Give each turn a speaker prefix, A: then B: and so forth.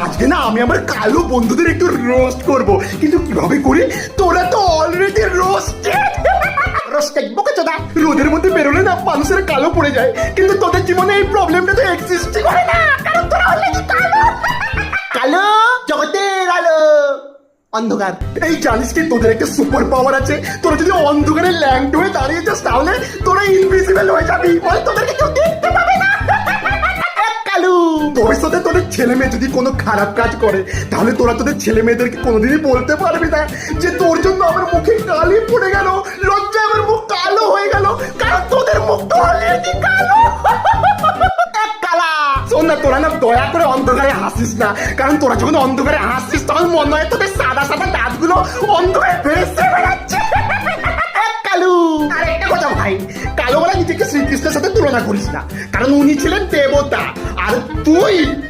A: আজকে না আমি আমার কালো বন্ধুদের একটু রোস্ট করব। কিন্তু কীভাবে করি? তোরা তো অলরেডি রোস্টেড রোস্টেড রোদের মধ্যে বেরোলে না মানুষের কালো পড়ে যায়। কিন্তু তোদের জীবনে এই প্রবলেমটা তো এক্সিস্টই করে না। কারণ তোরা অলরেডি কালো। কালো জগতের আলো। অন্ধকার। এই জানিস কি তোদের একটা সুপার পাওয়ার আছে? তোরা যদি অন্ধকারে ল্যান্ড হয়ে দাঁড়িয়ে যাস তাহলে তোরা ইনভিজিবল হয়ে যাবি। বল তোদেরকে ভবিষ্যতে তোদের ছেলে মেয়ে যদি কোনো খারাপ কাজ করে, তাহলে তোরা তোদের ছেলে মেয়েদেরকে কোনোদিনই বলতে পারবি না যে তোর জন্য আমার মুখে কালি পড়ে গেল, লজ্জায় আমার মুখ কালো হয়ে গেল, কারণ তোদের মুখ তো কালো। না, তোরা না দয়া করে অন্ধকারে হাসিস না, কারণ তোরা যখন অন্ধকারে হাসিস, তখন মনে হয় তোদের সাদা সাদা দাঁতগুলো অন্ধকারে ভেসে বেড়াচ্ছে। কালু। কথা ভাই, কালো নিজেকে শ্রীকৃষ্ণের সাথে তুলনা করিস না, কারণ উনি ছিলেন দেবতা। 对